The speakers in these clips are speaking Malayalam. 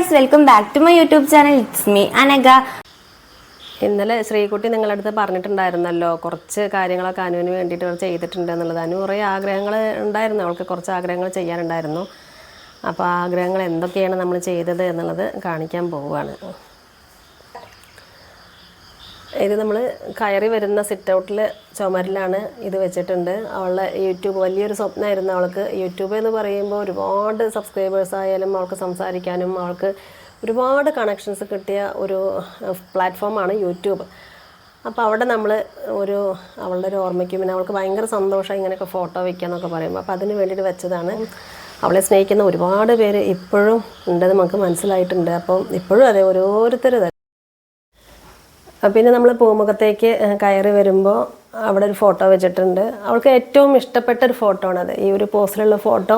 Guys welcome back to my YouTube channel it's me Anagha ഇന്നലെ ശ്രീകുട്ടി നിങ്ങളുടെ അടുത്ത് പറഞ്ഞിട്ടുണ്ടായിരുന്നല്ലോ കുറച്ച് കാര്യങ്ങളൊക്കെ അനുവിന് വേണ്ടിയിട്ട് അവർ ചെയ്തിട്ടുണ്ട് എന്നുള്ളത്. അനു കുറേ ആഗ്രഹങ്ങൾ ഉണ്ടായിരുന്നു അവൾക്ക് കുറച്ച് ആഗ്രഹങ്ങൾ ചെയ്യാനുണ്ടായിരുന്നു. അപ്പോൾ ആഗ്രഹങ്ങൾ എന്തൊക്കെയാണ് നമ്മൾ ചെയ്തത് എന്നുള്ളത് കാണിക്കാൻ പോവുകയാണ്. ഇത് നമ്മൾ കയറി വരുന്ന സിറ്റ് ഔട്ടിൽ ചുമരിലാണ് ഇത് വെച്ചിട്ടുണ്ട്. അവളുടെ യൂട്യൂബ് വലിയൊരു സ്വപ്നമായിരുന്നു അവൾക്ക് യൂട്യൂബ് എന്ന് പറയുമ്പോൾ ഒരുപാട് സബ്സ്ക്രൈബേഴ്സ് ആയാലും അവൾക്ക് സംസാരിക്കാനും അവൾക്ക് ഒരുപാട് കണക്ഷൻസ് കിട്ടിയ ഒരു പ്ലാറ്റ്ഫോമാണ് യൂട്യൂബ്. അപ്പോൾ അവിടെ നമ്മൾ ഒരു അവളുടെ ഒരു ഓർമ്മയ്ക്കും പിന്നെ അവൾക്ക് ഭയങ്കര സന്തോഷം ഇങ്ങനെയൊക്കെ ഫോട്ടോ വയ്ക്കാന്നൊക്കെ പറയുമ്പോൾ അപ്പോൾ അതിന് വേണ്ടിയിട്ട് വെച്ചതാണ്. അവളെ സ്നേഹിക്കുന്ന ഒരുപാട് പേര് ഇപ്പോഴും ഉണ്ടെന്ന് നമുക്ക് മനസ്സിലായിട്ടുണ്ട്. അപ്പം ഇപ്പോഴും അതെ ഓരോരുത്തർ പിന്നെ നമ്മൾ പൂമുഖത്തേക്ക് കയറി വരുമ്പോൾ അവിടെ ഒരു ഫോട്ടോ വെച്ചിട്ടുണ്ട്. അവൾക്ക് ഏറ്റവും ഇഷ്ടപ്പെട്ട ഒരു ഫോട്ടോ ആണത് ഈ ഒരു പോസ്റ്റിലുള്ള ഫോട്ടോ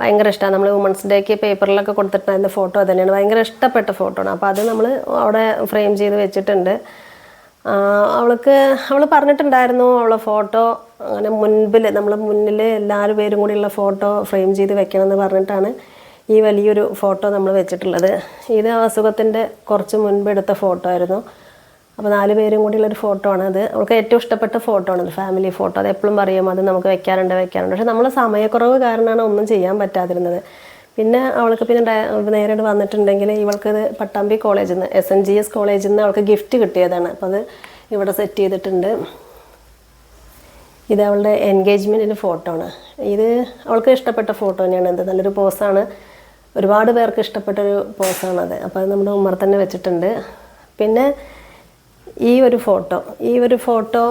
ഭയങ്കര ഇഷ്ടമാണ് നമ്മൾ വുമൺസ് ഡേക്ക് പേപ്പറിലൊക്കെ കൊടുത്തിട്ടുണ്ടായിരുന്ന ഫോട്ടോ തന്നെയാണ്. ഭയങ്കര ഇഷ്ടപ്പെട്ട ഫോട്ടോ ആണ്. അപ്പോൾ അത് നമ്മൾ അവിടെ ഫ്രെയിം ചെയ്ത് വെച്ചിട്ടുണ്ട്. അവൾക്ക് അവൾ പറഞ്ഞിട്ടുണ്ടായിരുന്നു അവളെ ഫോട്ടോ അങ്ങനെ മുൻപിൽ നമ്മൾ മുന്നിൽ എല്ലാവരും പേരും കൂടിയുള്ള ഫോട്ടോ ഫ്രെയിം ചെയ്ത് വെക്കണമെന്ന് പറഞ്ഞിട്ടാണ് ഈ വലിയൊരു ഫോട്ടോ നമ്മൾ വെച്ചിട്ടുള്ളത്. ഇത് അസുഖത്തിന്റെ കുറച്ച് മുൻപ് എടുത്ത ഫോട്ടോ ആയിരുന്നു. അപ്പോൾ നാല് പേരും കൂടിയുള്ളൊരു ഫോട്ടോ ആണ് അത് അവൾക്ക് ഏറ്റവും ഇഷ്ടപ്പെട്ട ഫോട്ടോ ആണ് ഫാമിലി ഫോട്ടോ അത് എപ്പോഴും പറയും അത് നമുക്ക് വെക്കാറുണ്ട് വെക്കാറുണ്ട്. പക്ഷെ നമ്മൾ സമയക്കുറവ് കാരണമാണ് ഒന്നും ചെയ്യാൻ പറ്റാതിരുന്നത്. പിന്നെ അവൾക്ക് പിന്നെ നേരിട്ട് വന്നിട്ടുണ്ടെങ്കിൽ ഇവൾക്ക് ഇത് പട്ടാമ്പി കോളേജിൽ നിന്ന് എസ് എൻ ജി എസ് കോളേജിൽ നിന്ന് അവൾക്ക് ഗിഫ്റ്റ് കിട്ടിയതാണ്. അപ്പോൾ അത് ഇവിടെ സെറ്റ് ചെയ്തിട്ടുണ്ട്. ഇത് അവളുടെ എൻഗേജ്മെന്റിന്റെ ഫോട്ടോ ആണ്. ഇത് അവൾക്ക് ഇഷ്ടപ്പെട്ട ഫോട്ടോ തന്നെയാണ്. ഇത് നല്ലൊരു പോസാണ് ഒരുപാട് പേർക്ക് ഇഷ്ടപ്പെട്ടൊരു പോസാണത് അപ്പോൾ അത് നമ്മുടെ ഉമ്മർ തന്നെ വെച്ചിട്ടുണ്ട്. പിന്നെ ഈ ഒരു ഫോട്ടോ ഈ ഒരു ഫോട്ടോ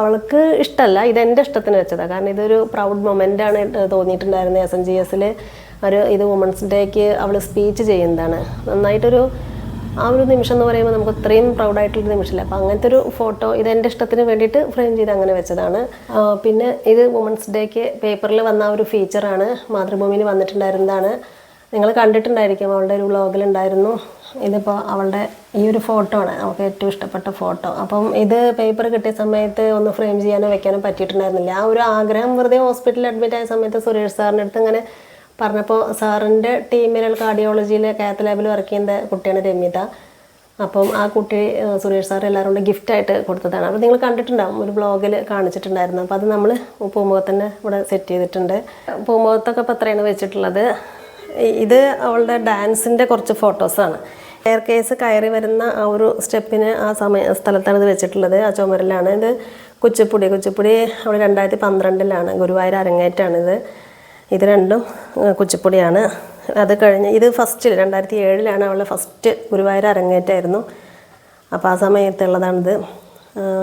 അവൾക്ക് ഇഷ്ടമല്ല ഇത് എന്റെ ഇഷ്ടത്തിന് വെച്ചതാണ് കാരണം ഇതൊരു പ്രൗഡ് മൊമെന്റാണ് തോന്നിയിട്ടുണ്ടായിരുന്നത് എസ് എൻ ജി എസിൽ ഒരു ഇത് വുമൻസ് ഡേക്ക് അവൾ സ്പീച്ച് ചെയ്യുന്നതാണ്. നന്നായിട്ടൊരു ആ ഒരു നിമിഷം എന്ന് പറയുമ്പോൾ നമുക്ക് ഇത്രയും പ്രൗഡായിട്ടുള്ള നിമിഷമില്ല. അപ്പോൾ അങ്ങനത്തെ ഒരു ഫോട്ടോ ഇത് എന്റെ ഇഷ്ടത്തിന് വേണ്ടിയിട്ട് ഫ്രെയിം ചെയ്ത് അങ്ങനെ വെച്ചതാണ്. പിന്നെ ഇത് വുമൻസ് ഡേക്ക് പേപ്പറിൽ വന്ന ഒരു ഫീച്ചറാണ് മാതൃഭൂമിയിൽ വന്നിട്ടുണ്ടായിരുന്നതാണ്. നിങ്ങൾ കണ്ടിട്ടുണ്ടായിരിക്കും. അവളുടെ ഒരു വ്ളോഗിലുണ്ടായിരുന്നു ഇതിപ്പോൾ അവളുടെ ഈ ഒരു ഫോട്ടോ ആണ്. അവൾക്ക് ഏറ്റവും ഇഷ്ടപ്പെട്ട ഫോട്ടോ അപ്പം ഇത് പേപ്പർ കിട്ടിയ സമയത്ത് ഒന്ന് ഫ്രെയിം ചെയ്യാനോ വെക്കാനോ പറ്റിയിട്ടുണ്ടായിരുന്നില്ല. ആ ഒരു ആഗ്രഹം വെറുതെ ഹോസ്പിറ്റലിൽ അഡ്മിറ്റ് ആയ സമയത്ത് സുരേഷ് സാറിന്റെ അടുത്ത് ഇങ്ങനെ പറഞ്ഞപ്പോൾ സാറിന്റെ ടീമിലുള്ള കാർഡിയോളജിയിൽ കാത്ത് ലാബിൽ വർക്ക് ചെയ്യുന്ന കുട്ടിയാണ് രമ്യത. അപ്പം ആ കുട്ടി സുരേഷ് സാർ എല്ലാവരും കൂടെ ഗിഫ്റ്റായിട്ട് കൊടുത്തതാണ്. അപ്പോൾ നിങ്ങൾ കണ്ടിട്ടുണ്ടാവും. ഒരു ബ്ലോഗിൽ കാണിച്ചിട്ടുണ്ടായിരുന്നു. അപ്പോൾ അത് നമ്മൾ പൂമുഖത്തന്നെ ഇവിടെ സെറ്റ് ചെയ്തിട്ടുണ്ട്. പൂമുഖത്തൊക്കെ ഇപ്പോൾ അത്രയാണ് വെച്ചിട്ടുള്ളത്. ഇത് അവളുടെ ഡാൻസിന്റെ കുറച്ച് ഫോട്ടോസാണ് എയർ കേസ് കയറി വരുന്ന ആ ഒരു സ്റ്റെപ്പിന് ആ സമയ സ്ഥലത്താണ് ഇത് വെച്ചിട്ടുള്ളത്. ആ ചുമരിലാണ് ഇത് കുച്ചിപ്പുടി. കുച്ചിപ്പുടി അവിടെ രണ്ടായിരത്തി പന്ത്രണ്ടിലാണ്. ഗുരുവായൂർ അരങ്ങേറ്റാണിത് ഇത് രണ്ടും കുച്ചിപ്പുടിയാണ്. അത് കഴിഞ്ഞ് ഇത് ഫസ്റ്റ് രണ്ടായിരത്തി ഏഴിലാണ് അവളുടെ ഫസ്റ്റ് ഗുരുവായൂർ അരങ്ങേറ്റായിരുന്നു അപ്പോൾ ആ സമയത്തുള്ളതാണിത്.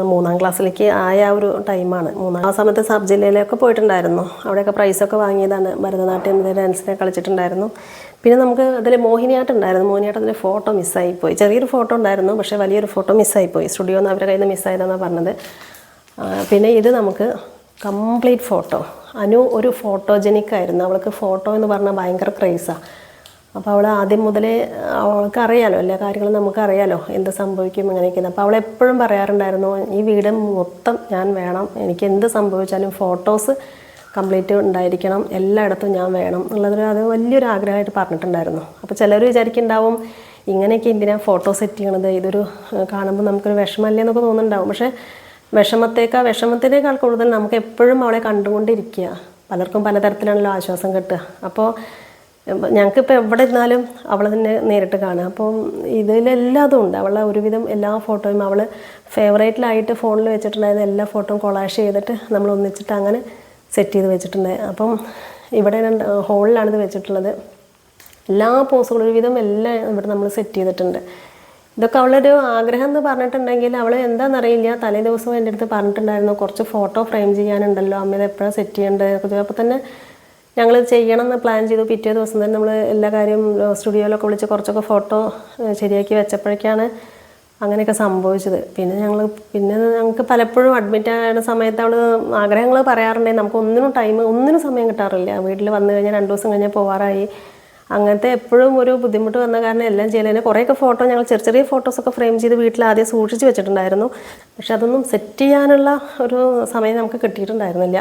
മൂന്നാം ക്ലാസ്സിലേക്ക് ആയ ഒരു ടൈമാണ്. മൂന്നാം ആ സമയത്ത് സബ് ജില്ലയിലൊക്കെ പോയിട്ടുണ്ടായിരുന്നു. അവിടെയൊക്കെ പ്രൈസൊക്കെ വാങ്ങിയതാണ്. ഭരതനാട്യം ഡാൻസിനെ കളിച്ചിട്ടുണ്ടായിരുന്നു. പിന്നെ നമുക്ക് അതിൽ മോഹിനിയാട്ടം ഉണ്ടായിരുന്നു. മോഹിനിയാട്ടത്തിന്റെ ഫോട്ടോ മിസ്സായിപ്പോയി ചെറിയൊരു ഫോട്ടോ ഉണ്ടായിരുന്നു പക്ഷേ വലിയൊരു ഫോട്ടോ മിസ്സായിപ്പോയി സ്റ്റുഡിയോ നിന്ന് അവരുടെ കയ്യിൽ നിന്ന് മിസ്സായതെന്നാണ് പറഞ്ഞത്. പിന്നെ ഇത് നമുക്ക് കംപ്ലീറ്റ് ഫോട്ടോ. അനു ഒരു ഫോട്ടോജനിക് ആയിരുന്നു അവൾക്ക് ഫോട്ടോ എന്ന് പറഞ്ഞാൽ ഭയങ്കര ക്രേസാണ് അപ്പോൾ അവൾ ആദ്യം മുതലേ അവൾക്ക് അറിയാലോ എല്ലാ കാര്യങ്ങളും നമുക്ക് അറിയാലോ എന്ത് സംഭവിക്കും അങ്ങനെയൊക്കെയാണ് അപ്പോൾ അവൾ എപ്പോഴും പറയാറുണ്ടായിരുന്നു ഈ വീട് മൊത്തം ഞാൻ വേണം. എനിക്ക് എന്ത് സംഭവിച്ചാലും ഫോട്ടോസ് കംപ്ലീറ്റ് ഉണ്ടായിരിക്കണം എല്ലായിടത്തും ഞാൻ വേണം എന്നുള്ളതൊരു അത് വലിയൊരു ആഗ്രഹമായിട്ട് പറഞ്ഞിട്ടുണ്ടായിരുന്നു. അപ്പോൾ ചിലർ വിചാരിക്കുന്നുണ്ടാവും ഇങ്ങനെയൊക്കെ എന്തിനാണ് ഫോട്ടോ സെറ്റ് ചെയ്യണത്? ഇതൊരു കാണുമ്പോൾ നമുക്കൊരു വിഷമല്ലേ എന്നൊക്കെ തോന്നുന്നുണ്ടാവും. പക്ഷേ വിഷമത്തേക്കാൾ വിഷമത്തിനേക്കാൾ കൂടുതൽ നമുക്ക് എപ്പോഴും അവളെ കണ്ടുകൊണ്ടിരിക്കുക. പലർക്കും പലതരത്തിലാണല്ലോ ആശ്വാസം കിട്ടുക. അപ്പോൾ ഞങ്ങൾക്കിപ്പോൾ എവിടെ ഇരുന്നാലും അവളെ തന്നെ നേരിട്ട് കാണുക. അപ്പോൾ ഇതിലെല്ലാതും ഉണ്ട്. അവളെ ഒരുവിധം എല്ലാ ഫോട്ടോയും അവൾ ഫേവറേറ്റിലായിട്ട് ഫോണിൽ വെച്ചിട്ടുണ്ടായിരുന്ന എല്ലാ ഫോട്ടോയും കൊളാഷ് ചെയ്തിട്ട് നമ്മൾ ഒന്നിച്ചിട്ട് അങ്ങനെ സെറ്റ് ചെയ്ത് വെച്ചിട്ടുണ്ട്. അപ്പം ഇവിടെ രണ്ട് ഹോളിലാണ് ഇത് വെച്ചിട്ടുള്ളത്. എല്ലാ പോസുകളും ഒരുവിധം എല്ലാം ഇവിടെ നമ്മൾ സെറ്റ് ചെയ്തിട്ടുണ്ട്. ഇതൊക്കെ അവളൊരു ആഗ്രഹം എന്ന് പറഞ്ഞിട്ടുണ്ടെങ്കിൽ അവൾ എന്താണെന്നറിയില്ല. തലേ ദിവസം എന്റെ അടുത്ത് പറഞ്ഞിട്ടുണ്ടായിരുന്നു കുറച്ച് ഫോട്ടോ ഫ്രെയിം ചെയ്യാനുണ്ടല്ലോ അമ്മ ഇത് എപ്പോഴാണ് സെറ്റ് ചെയ്യേണ്ടത് അപ്പോൾ തന്നെ ഞങ്ങൾ ചെയ്യണം എന്ന് പ്ലാൻ ചെയ്തു. പിറ്റേ ദിവസം തന്നെ നമ്മൾ എല്ലാ കാര്യവും സ്റ്റുഡിയോയിലൊക്കെ വിളിച്ച് കുറച്ചൊക്കെ ഫോട്ടോ ശരിയാക്കി വെച്ചപ്പോഴേക്കാണ് അങ്ങനെയൊക്കെ സംഭവിച്ചത്. പിന്നെ ഞങ്ങൾ പിന്നെ ഞങ്ങൾക്ക് പലപ്പോഴും അഡ്മിറ്റ് ആയ സമയത്ത് അവൾ ആഗ്രഹങ്ങൾ പറയാറുണ്ടെങ്കിൽ നമുക്ക് ഒന്നിനും ടൈം ഒന്നിനും സമയം കിട്ടാറില്ല. വീട്ടിൽ വന്നു കഴിഞ്ഞാൽ രണ്ട് ദിവസം കഴിഞ്ഞാൽ പോവാറായി. അങ്ങനത്തെ എപ്പോഴും ഒരു ബുദ്ധിമുട്ട് വന്ന കാരണം എല്ലാം ചെയ്യലതിന് കുറേയൊക്കെ ഫോട്ടോ ഞങ്ങൾ ചെറിയ ചെറിയ ഫോട്ടോസൊക്കെ ഫ്രെയിം ചെയ്ത് വീട്ടിൽ ആദ്യം സൂക്ഷിച്ച് വെച്ചിട്ടുണ്ടായിരുന്നു. പക്ഷെ അതൊന്നും സെറ്റ് ചെയ്യാനുള്ള ഒരു സമയം നമുക്ക് കിട്ടിയിട്ടുണ്ടായിരുന്നില്ല.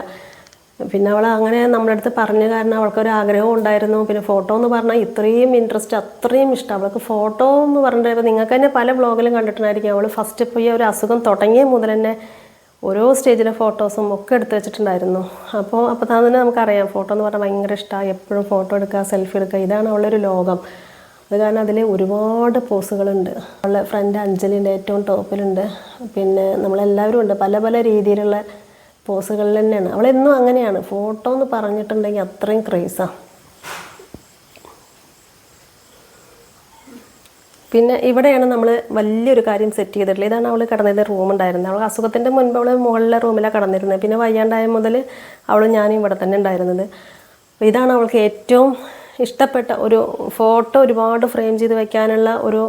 പിന്നെ അവൾ അങ്ങനെ നമ്മുടെ അടുത്ത് പറഞ്ഞു കാരണം അവൾക്കൊരു ആഗ്രഹം ഉണ്ടായിരുന്നു. പിന്നെ ഫോട്ടോ എന്ന് പറഞ്ഞാൽ ഇത്രയും ഇൻട്രസ്റ്റ് അത്രയും ഇഷ്ടം. അവൾക്ക് ഫോട്ടോ എന്ന് പറഞ്ഞിട്ട് നിങ്ങൾക്ക് തന്നെ പല ബ്ലോഗിലും കണ്ടിട്ടുണ്ടായിരിക്കും. അവൾ ഫസ്റ്റ് പോയി ഒരു അസുഖം തുടങ്ങിയ മുതൽ തന്നെ ഓരോ സ്റ്റേജിലെ ഫോട്ടോസും ഒക്കെ എടുത്ത് വെച്ചിട്ടുണ്ടായിരുന്നു. അപ്പോൾ അപ്പോൾ തന്നെ നമുക്കറിയാം. ഫോട്ടോ എന്ന് പറഞ്ഞാൽ ഭയങ്കര ഇഷ്ടമാണ് എപ്പോഴും ഫോട്ടോ എടുക്കുക സെൽഫി എടുക്കുക. ഇതാണ് അവളുടെ ഒരു ലോകം. അത് കാരണം അതിൽ ഒരുപാട് പോസുകളുണ്ട് അവളുടെ ഫ്രണ്ട് അഞ്ജലിന്റെ ഏറ്റവും ടോപ്പിലുണ്ട് പിന്നെ നമ്മളെല്ലാവരും ഉണ്ട്. പല പല രീതിയിലുള്ള പോസുകളിൽ തന്നെയാണ്. അവളെന്നും അങ്ങനെയാണ്. ഫോട്ടോ എന്ന് പറഞ്ഞിട്ടുണ്ടെങ്കിൽ അത്രയും ക്രേസാണ് പിന്നെ ഇവിടെയാണ് നമ്മൾ വലിയൊരു കാര്യം സെറ്റ് ചെയ്തിട്ടുള്ളത്. ഇതാണ് അവൾ കിടന്നിരുന്ന റൂം ഉണ്ടായിരുന്നത്. അവൾ അസുഖത്തിന്റെ മുൻപ് അവൾ മുകളിലെ റൂമിലാണ് കിടന്നിരുന്നത്. പിന്നെ വയ്യാണ്ടായ മുതൽ അവൾ ഞാനും ഇവിടെ തന്നെ ഉണ്ടായിരുന്നത്. ഇതാണ് അവൾക്ക് ഏറ്റവും ഇഷ്ടപ്പെട്ട ഒരു ഫോട്ടോ ഒരുപാട് ഫ്രെയിം ചെയ്ത് വയ്ക്കാനുള്ള ഒരു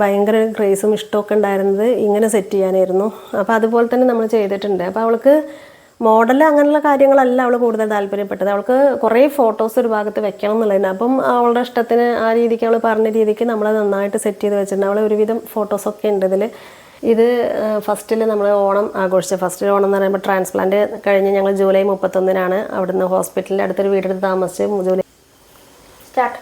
ഭയങ്കര ക്രേസും ഇഷ്ടമൊക്കെ ഉണ്ടായിരുന്നത് ഇങ്ങനെ സെറ്റ് ചെയ്യാനായിരുന്നു. അപ്പോൾ അതുപോലെ തന്നെ നമ്മൾ ചെയ്തിട്ടുണ്ട്. അപ്പോൾ അവൾക്ക് മോഡൽ അങ്ങനെയുള്ള കാര്യങ്ങളല്ല അവൾ കൂടുതൽ താല്പര്യപ്പെട്ടത്. അവൾക്ക് കുറേ ഫോട്ടോസ് ഒരു ഭാഗത്ത് വെക്കണം എന്നുള്ളതിന്. അപ്പം അവളുടെ ഇഷ്ടത്തിന് ആ രീതിക്ക് അവൾ പറഞ്ഞ രീതിക്ക് നമ്മൾ നന്നായിട്ട് സെറ്റ് ചെയ്ത് വെച്ചിട്ടുണ്ട്. അവൾ ഒരുവിധം ഫോട്ടോസൊക്കെ ഉണ്ട് ഇതിൽ ഇത് ഫസ്റ്റിൽ നമ്മൾ ഓണം ആഘോഷിച്ച ഫസ്റ്റ് ഓണം എന്ന് പറയുമ്പോൾ ട്രാൻസ്പ്ലാന്റ് കഴിഞ്ഞ് ഞങ്ങൾ ജൂലൈ മുപ്പത്തൊന്നിനാണ് അവിടുന്ന് ഹോസ്പിറ്റലിന്റെ അടുത്തൊരു വീടെടുത്ത് താമസിച്ച് ജൂലൈ സ്റ്റാർട്ട്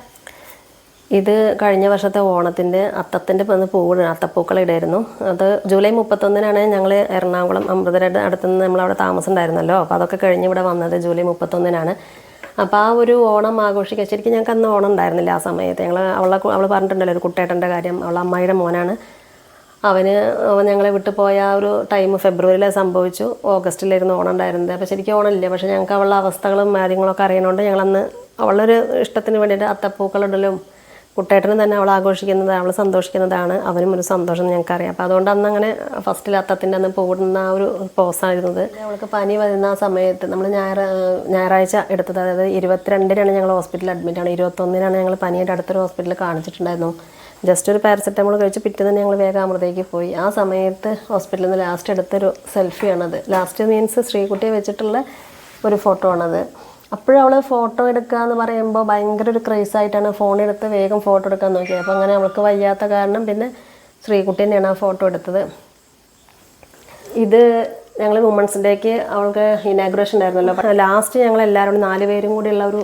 ഇത് കഴിഞ്ഞ വർഷത്തെ ഓണത്തിന്റെ അത്തത്തിന്റെ പന്ന് പൂവ് അത്തപ്പൂക്കൾ ഇടായിരുന്നു അത് ജൂലൈ മുപ്പത്തൊന്നിനാണ് ഞങ്ങൾ എറണാകുളം അമൃതരുടെ അടുത്ത് നിന്ന് നമ്മളവിടെ താമസം ഉണ്ടായിരുന്നല്ലോ അപ്പോൾ അതൊക്കെ കഴിഞ്ഞ് ഇവിടെ വന്നത് ജൂലൈ മുപ്പത്തൊന്നിനാണ്. അപ്പോൾ ആ ഒരു ഓണം ആഘോഷിക്കുക ശരിക്കും ഞങ്ങൾക്ക് അന്ന് ഓണം ഉണ്ടായിരുന്നില്ല ആ സമയത്ത്. ഞങ്ങൾ അവളെ അവൾ പറഞ്ഞിട്ടുണ്ടല്ലോ ഒരു കുട്ടേട്ടന്റെ കാര്യം. അവളെ അമ്മായിയുടെ മോനാണ്. അവന് ഞങ്ങളെ വിട്ടു പോയ ആ ഒരു ടൈം ഫെബ്രുവരിയിൽ സംഭവിച്ചു. ഓഗസ്റ്റിലായിരുന്നു ഓണം ഉണ്ടായിരുന്നത്. അപ്പോൾ ശരിക്കും ഓണമില്ല പക്ഷേ ഞങ്ങൾക്ക് അവളുടെ അവസ്ഥകളും കാര്യങ്ങളൊക്കെ അറിയണോണ്ട് ഞങ്ങളന്ന് അവളൊരു ഇഷ്ടത്തിന് വേണ്ടിയിട്ട് അത്തപ്പൂക്കളിടലും കുട്ടേട്ടനും തന്നെ അവൾ ആഘോഷിക്കുന്നത് അവൾ സന്തോഷിക്കുന്നതാണ്. അവനും ഒരു സന്തോഷം ഞങ്ങൾക്കറിയാം. അപ്പോൾ അതുകൊണ്ട് അന്ന് അങ്ങനെ ഫസ്റ്റിൽ അത്തത്തിന്റെ അന്ന് പോകുന്ന ആ ഒരു പോസായിരുന്നത്. അവൾക്ക് പനി വരുന്ന ആ സമയത്ത് നമ്മൾ ഞായറ ഞായറാഴ്ച എടുത്തത് അതായത് ഇരുപത്തിരണ്ടിനാണ് ഞങ്ങൾ ഹോസ്പിറ്റലിൽ അഡ്മിറ്റ് ആണ്. ഇരുപത്തൊന്നിനാണ് ഞങ്ങൾ പനിയുടെ അടുത്തൊരു ഹോസ്പിറ്റലിൽ കാണിച്ചിട്ടുണ്ടായിരുന്നു. ജസ്റ്റ് ഒരു പാരസെറ്റമോൾ കഴിച്ച് പിറ്റേ തന്നെ ഞങ്ങൾ വേഗം അമൃതയ്ക്ക് പോയി. ആ സമയത്ത് ഹോസ്പിറ്റലിൽ നിന്ന് ലാസ്റ്റ് എടുത്തൊരു സെൽഫിയാണത് ലാസ്റ്റ് മീൻസ് ശ്രീകുട്ടിയെ വെച്ചിട്ടുള്ള ഒരു ഫോട്ടോ ആണത്. അപ്പോഴും അവൾ ഫോട്ടോ എടുക്കുക എന്ന് പറയുമ്പോൾ ഭയങ്കര ഒരു ക്രേസ് ആയിട്ടാണ് ഫോൺ എടുത്ത് വേഗം ഫോട്ടോ എടുക്കാൻ നോക്കിയത് അപ്പോൾ അങ്ങനെ അവൾക്ക് വയ്യാത്ത കാരണം പിന്നെ ശ്രീകുട്ടി തന്നെയാണ് ആ ഫോട്ടോ എടുത്തത്. ഇത് ഞങ്ങൾ വുമൺസ് ഡേക്ക് അവൾക്ക് ഇനാഗ്രേഷൻ ഉണ്ടായിരുന്നല്ലോ. ലാസ്റ്റ് ഞങ്ങൾ എല്ലാവരും നാല് പേരും കൂടിയുള്ള ഒരു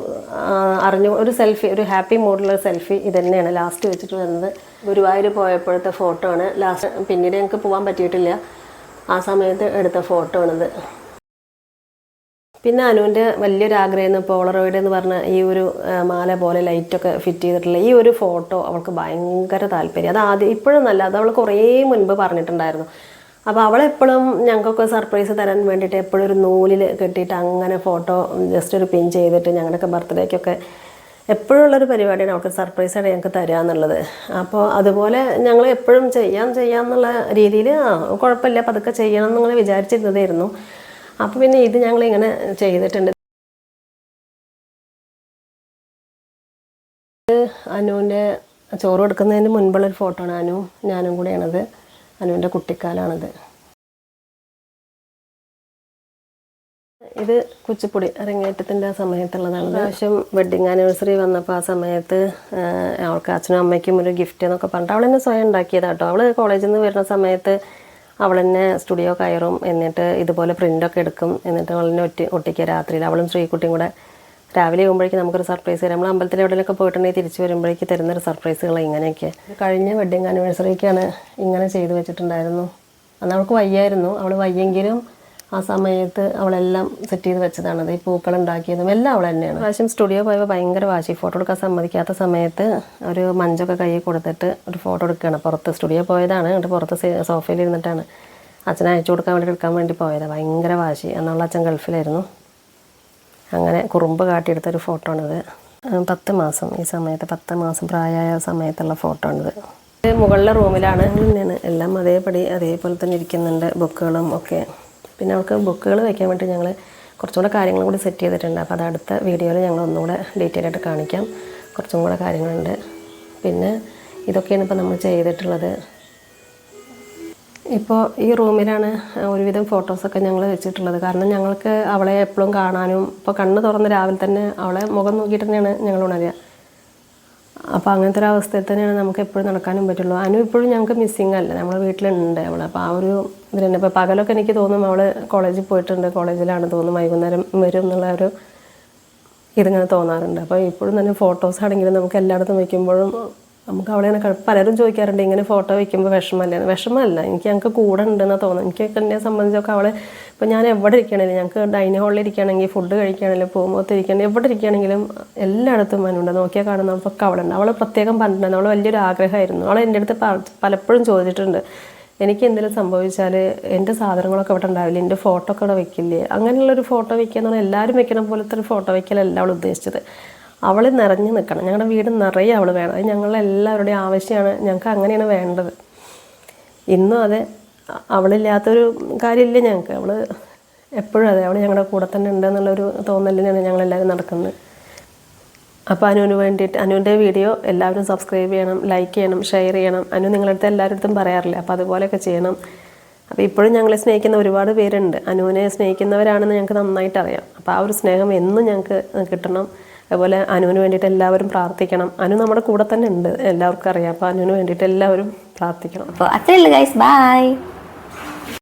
അറിഞ്ഞു ഒരു സെൽഫി ഒരു ഹാപ്പി മൂഡിലുള്ള സെൽഫി ഇത് തന്നെയാണ് ലാസ്റ്റ് വെച്ചിട്ട് വരുന്നത്. ഗുരുവായൂർ പോയപ്പോഴത്തെ ഫോട്ടോ ആണ്. ലാസ്റ്റ് പിന്നീട് ഞങ്ങൾക്ക് പോകാൻ പറ്റിയിട്ടില്ല. ആ സമയത്ത് എടുത്ത ഫോട്ടോ ആണിത്. പിന്നെ അനുവിന്റെ വലിയൊരു ആഗ്രഹമായിരുന്നു പോളറോയിഡ് എന്ന് പറഞ്ഞ ഈ ഒരു മാല പോലെ ലൈറ്റൊക്കെ ഫിറ്റ് ചെയ്തിട്ടുള്ള ഈ ഒരു ഫോട്ടോ അവൾക്ക് ഭയങ്കര താല്പര്യം. അത് ആദ്യം ഇപ്പോഴും നല്ല അത് അവൾ കുറേ മുൻപ് പറഞ്ഞിട്ടുണ്ടായിരുന്നു. അപ്പോൾ അവളെപ്പോഴും ഞങ്ങൾക്കൊക്കെ സർപ്രൈസ് തരാൻ വേണ്ടിയിട്ട് എപ്പോഴും ഒരു നൂലിൽ കെട്ടിയിട്ട് അങ്ങനെ ഫോട്ടോ ജസ്റ്റ് ഒരു പിൻ ചെയ്തിട്ട് ഞങ്ങളുടെയൊക്കെ ബർത്ത്ഡേക്കൊക്കെ എപ്പോഴുള്ളൊരു പരിപാടിയാണ് അവൾക്ക് സർപ്രൈസ് ആയിട്ട് ഞങ്ങൾക്ക് തരിക എന്നുള്ളത്. അപ്പോൾ അതുപോലെ ഞങ്ങൾ എപ്പോഴും ചെയ്യാം ചെയ്യാം എന്നുള്ള രീതിയിൽ കുഴപ്പമില്ല പതുക്കെ ചെയ്യണം എന്നുള്ള വിചാരിച്ചിരുന്നതായിരുന്നു. അപ്പോൾ പിന്നെ ഇത് ഞങ്ങൾ ഇങ്ങനെ ചെയ്തിട്ടുണ്ട്. അനുവിന്റെ ചോറ് കൊടുക്കുന്നതിന് മുൻപുള്ളൊരു ഫോട്ടോ ആണ് അനു ഞാനും കൂടെയാണത്. അനുവിന്റെ കുട്ടിക്കാലാണത്. ഇത് കുച്ചിപ്പുടി അരങ്ങേറ്റത്തിന്റെ ആ സമയത്തുള്ളതാണ്. പ്രാവശ്യം വെഡിങ് ആനിവേഴ്സറി വന്നപ്പോൾ ആ സമയത്ത് അവൾക്ക് അച്ഛനും അമ്മയ്ക്കും ഒരു ഗിഫ്റ്റ് എന്നൊക്കെ പറഞ്ഞിട്ട് അവൾ തന്നെ സ്വയം ഉണ്ടാക്കിയതാട്ടോ. അവൾ കോളേജിൽ നിന്ന് വരുന്ന സമയത്ത് അവൾ തന്നെ സ്റ്റുഡിയോ കയറും എന്നിട്ട് ഇതുപോലെ പ്രിന്റൊക്കെ എടുക്കും എന്നിട്ട് അവൾ തന്നെ ഒറ്റ ഒട്ടിക്കുക രാത്രിയിൽ. അവളും ശ്രീകുട്ടിയും കൂടെ രാവിലെ ആകുമ്പോഴേക്കും നമുക്കൊരു സർപ്രൈസ് തരും നമ്മൾ അമ്പലത്തിൽ എവിടെയൊക്കെ പോയിട്ടുണ്ടെങ്കിൽ തിരിച്ച് വരുമ്പോഴേക്ക് തരുന്നൊരു സർപ്രൈസുകൾ ഇങ്ങനെയൊക്കെ. കഴിഞ്ഞ വെഡിങ് ആനിവേഴ്സറിക്കാണ് ഇങ്ങനെ ചെയ്തു വെച്ചിട്ടുണ്ടായിരുന്നു. അന്ന് അവൾക്ക് വയ്യായിരുന്നു. അവൾ വയ്യെങ്കിലും ആ സമയത്ത് അവളെല്ലാം സെറ്റ് ചെയ്ത് വെച്ചതാണത്. ഈ പൂക്കൾ ഉണ്ടാക്കിയതും എല്ലാം അവൾ തന്നെയാണ്. പ്രാവശ്യം സ്റ്റുഡിയോ പോയപ്പോൾ ഭയങ്കര വാശി. ഫോട്ടോ എടുക്കാൻ സമ്മതിക്കാത്ത സമയത്ത് ഒരു മഞ്ചൊക്കെ കയ്യിൽ കൊടുത്തിട്ട് ഒരു ഫോട്ടോ എടുക്കുകയാണ്. പുറത്ത് സ്റ്റുഡിയോ പോയതാണ്. എന്നിട്ട് പുറത്ത് സോഫയിൽ ഇരുന്നിട്ടാണ് അച്ഛനെ അയച്ചു കൊടുക്കാൻ വേണ്ടി എടുക്കാൻ വേണ്ടി പോയത്. ഭയങ്കര വാശി. എന്നുള്ള അച്ഛൻ ഗൾഫിലായിരുന്നു. അങ്ങനെ കുറുമ്പ് കാട്ടിയെടുത്തൊരു ഫോട്ടോ ആണിത്. പത്ത് മാസം. ഈ സമയത്ത് പത്ത് മാസം പ്രായമായ സമയത്തുള്ള ഫോട്ടോ ആണിത്. മുകളിലെ റൂമിലാണ് എല്ലാം അതേപടി അതേപോലെ തന്നെ ഇരിക്കുന്നുണ്ട്. ബുക്കുകളും ഒക്കെ. പിന്നെ അവൾക്ക് ബുക്കുകൾ വയ്ക്കാൻ വേണ്ടി ഞങ്ങൾ കുറച്ചും കൂടെ കാര്യങ്ങളും കൂടി സെറ്റ് ചെയ്തിട്ടുണ്ട്. അപ്പോൾ അത് അടുത്ത വീഡിയോയിൽ ഞങ്ങൾ ഒന്നുകൂടെ ഡീറ്റെയിൽ ആയിട്ട് കാണിക്കാം. കുറച്ചും കൂടെ കാര്യങ്ങളുണ്ട്. പിന്നെ ഇതൊക്കെയാണ് ഇപ്പോൾ നമ്മൾ ചെയ്തിട്ടുള്ളത്. ഇപ്പോൾ ഈ റൂമിലാണ് ഒരുവിധം ഫോട്ടോസൊക്കെ ഞങ്ങൾ വെച്ചിട്ടുള്ളത്. കാരണം ഞങ്ങൾക്ക് അവളെ എപ്പോഴും കാണാനും ഇപ്പോൾ കണ്ണ് തുറന്ന് രാവിലെ തന്നെ അവളെ മുഖം നോക്കിയിട്ട് തന്നെയാണ് ഞങ്ങൾ ഉണരുക. അപ്പോൾ അങ്ങനത്തെ ഒരു അവസ്ഥയിൽ തന്നെയാണ് നമുക്ക് എപ്പോഴും നടക്കാനും പറ്റുള്ളൂ. അനു ഇപ്പോഴും ഞങ്ങൾക്ക് മിസ്സിങ് അല്ല. നമ്മുടെ വീട്ടിലുണ്ട് അവൾ അപ്പോൾ ആ ഒരു ഇതിൽ തന്നെ ഇപ്പോൾ പകലൊക്കെ എനിക്ക് തോന്നും അവൾ കോളേജിൽ പോയിട്ടുണ്ട്. കോളേജിലാണ് തോന്നും വൈകുന്നേരം വരും എന്നുള്ള ഒരു ഇതിങ്ങനെ തോന്നാറുണ്ട്. അപ്പോൾ ഇപ്പോഴും തന്നെ ഫോട്ടോസ് ആണെങ്കിലും നമുക്ക് എല്ലായിടത്തും വയ്ക്കുമ്പോഴും നമുക്ക് അവിടെ ഇങ്ങനെ പലരും ചോദിക്കാറുണ്ട് ഇങ്ങനെ ഫോട്ടോ വയ്ക്കുമ്പോൾ വിഷമമല്ലേ വിഷമമല്ല എനിക്ക് ഞങ്ങൾക്ക് കൂടെ ഉണ്ടെന്ന് തോന്നുന്നത്. എനിക്കൊക്കെ എന്നെ സംബന്ധിച്ചൊക്കെ അവളെ ഇപ്പോൾ ഞാൻ എവിടെ ഇരിക്കുകയാണെങ്കിലും ഞങ്ങൾക്ക് ഡൈനിങ് ഹാളിൽ ഇരിക്കുകയാണെങ്കിൽ ഫുഡ് കഴിക്കുകയാണെങ്കിലും പോകുമ്പോൾ ഇരിക്കുകയാണെങ്കിൽ എവിടെ ഇരിക്കുകയാണെങ്കിലും എല്ലായിടത്തും മനുണ്ട് നോക്കിയാൽ കാണുന്നവർക്കൊക്കെ അവിടെ ഉണ്ട് അവൾ പ്രത്യേകം പറഞ്ഞിട്ടുണ്ട്. അവൾ വലിയൊരു ആഗ്രഹമായിരുന്നു. അവൾ എന്റെ അടുത്ത് പലപ്പോഴും ചോദിച്ചിട്ടുണ്ട്. എനിക്ക് എന്തെങ്കിലും സംഭവിച്ചാൽ എന്റെ സാധനങ്ങളൊക്കെ ഇവിടെ ഉണ്ടാവില്ല? എന്റെ ഫോട്ടോ ഒക്കെ ഇവിടെ വെക്കില്ലേ? അങ്ങനെയുള്ളൊരു ഫോട്ടോ വെക്കുക എന്ന് പറഞ്ഞാൽ എല്ലാവരും വെക്കണ പോലത്തെ ഒരു ഫോട്ടോ വെക്കലല്ല അവൾ ഉദ്ദേശിച്ചത്. അവൾ നിറഞ്ഞു നിൽക്കണം. ഞങ്ങളുടെ വീട് നിറയെ അവൾ വേണം. അത് ഞങ്ങളെല്ലാവരുടെയും ആവശ്യമാണ് ഞങ്ങൾക്ക് അങ്ങനെയാണ് വേണ്ടത്. ഇന്നും അതെ അവളില്ലാത്തൊരു കാര്യമില്ല ഞങ്ങൾക്ക് അവൾ എപ്പോഴും അതെ അവൾ ഞങ്ങളുടെ കൂടെ തന്നെ ഉണ്ട് എന്നുള്ളൊരു തോന്നലിനാണ് ഞങ്ങളെല്ലാവരും നടക്കുന്നത്. അപ്പോൾ അനുവിന് വേണ്ടിയിട്ട് അനുവിന്റെ വീഡിയോ എല്ലാവരും സബ്സ്ക്രൈബ് ചെയ്യണം ലൈക്ക് ചെയ്യണം ഷെയർ ചെയ്യണം. അനു നിങ്ങളുടെ അടുത്ത് എല്ലാവരുടെ പറയാറില്ല? അപ്പോൾ അതുപോലെയൊക്കെ ചെയ്യണം. അപ്പോൾ ഇപ്പോഴും ഞങ്ങളെ സ്നേഹിക്കുന്ന ഒരുപാട് പേരുണ്ട്. അനുവിനെ സ്നേഹിക്കുന്നവരാണെന്ന് ഞങ്ങൾക്ക് നന്നായിട്ട് അറിയാം അപ്പോൾ ആ ഒരു സ്നേഹം എന്നും ഞങ്ങൾക്ക് കിട്ടണം. അതുപോലെ അനുവിന് വേണ്ടിയിട്ട് എല്ലാവരും പ്രാർത്ഥിക്കണം. അനു നമ്മുടെ കൂടെ തന്നെ ഉണ്ട്. എല്ലാവർക്കും അറിയാം. അപ്പോൾ അനുവിന് വേണ്ടിയിട്ട് എല്ലാവരും പ്രാർത്ഥിക്കണം. അപ്പോൾ അത്രേ ഉള്ളൂ ഗൈസ് ബൈ